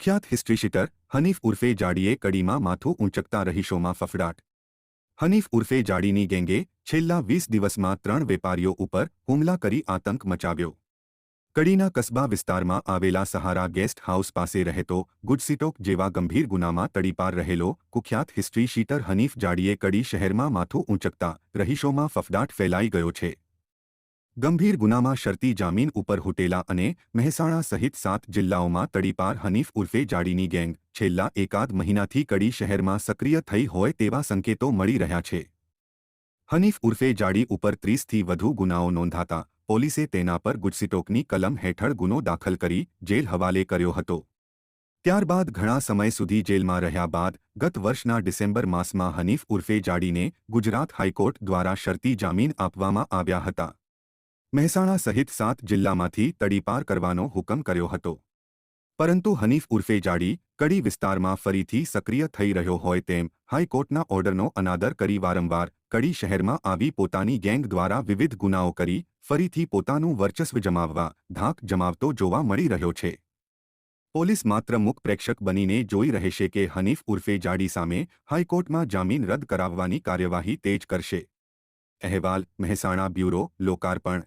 કુખ્યાત history sheeter Hanif ઉર્ફે જાડીએ કડીમાં માથું ઊંચકતા રહીશોમાં ફફડાટ. હનીફ ઉર્ફે જાડીની ગેંગે છેલ્લા વીસ દિવસમાં ત્રણ વેપારીઓ ઉપર હુમલા કરી આતંક મચાવ્યો. કડીના કસ્બા વિસ્તારમાં આવેલા સહારા ગેસ્ટ હાઉસ પાસે રહેતો ગુજસીટોક જેવા ગંભીર ગુનામાં તડીપાર રહેલો કુખ્યાત હિસ્ટ્રી શીટર હનીફ જાડીએ કડી શહેરમાં માથું ઊંચકતા રહીશોમાં ફફડાટ ફેલાઈ ગયો છે. ગંભીર ગુનામાં શરતી જામીન ઉપર હુટેલા અને મહેસાણા સહિત સાત જિલ્લાઓમાં તડીપાર હનીફ ઉર્ફે જાડીની ગેંગ છેલ્લા એકાદ મહિનાથી કડી શહેરમાં સક્રિય થઈ હોય તેવા સંકેતો મળી રહ્યા છે. હનીફ ઉર્ફે જાડી ઉપર ત્રીસથી વધુ ગુનાઓ નોંધાતા પોલીસે તેના પર ગુજસીટોકની કલમ હેઠળ ગુનો દાખલ કરી જેલ હવાલે કર્યો હતો. ત્યારબાદ ઘણા સમય સુધી જેલમાં રહ્યા બાદ ગત વર્ષના ડિસેમ્બર માસમાં હનીફ ઉર્ફે જાડીને ગુજરાત હાઈકોર્ટ દ્વારા શરતી જામીન આપવામાં આવ્યા હતા. મહેસાણા સહિત સાત જિલ્લામાંથી તડીપાર કરવાનો હુકમ કર્યો હતો. પરંતુ હનીફ ઉર્ફે જાડી કડી વિસ્તારમાં ફરીથી સક્રિય થઈ રહ્યો હોય તેમ હાઈકોર્ટના ઓર્ડરનો અનાદર કરી વારંવાર કડી શહેરમાં આવી પોતાની ગેંગ દ્વારા વિવિધ ગુનાઓ કરી ફરીથી પોતાનું વર્ચસ્વ જમાવવા ધાક જમાવતો જોવા મળી રહ્યો છે. પોલીસ માત્ર મુખપ્રેક્ષક બનીને જોઈ રહેશે કે હનીફ ઉર્ફે જાડી સામે હાઈકોર્ટમાં જામીન રદ કરાવવાની કાર્યવાહી તેજ કરશે. અહેવાલ, મહેસાણા બ્યુરો, લોકાર્પણ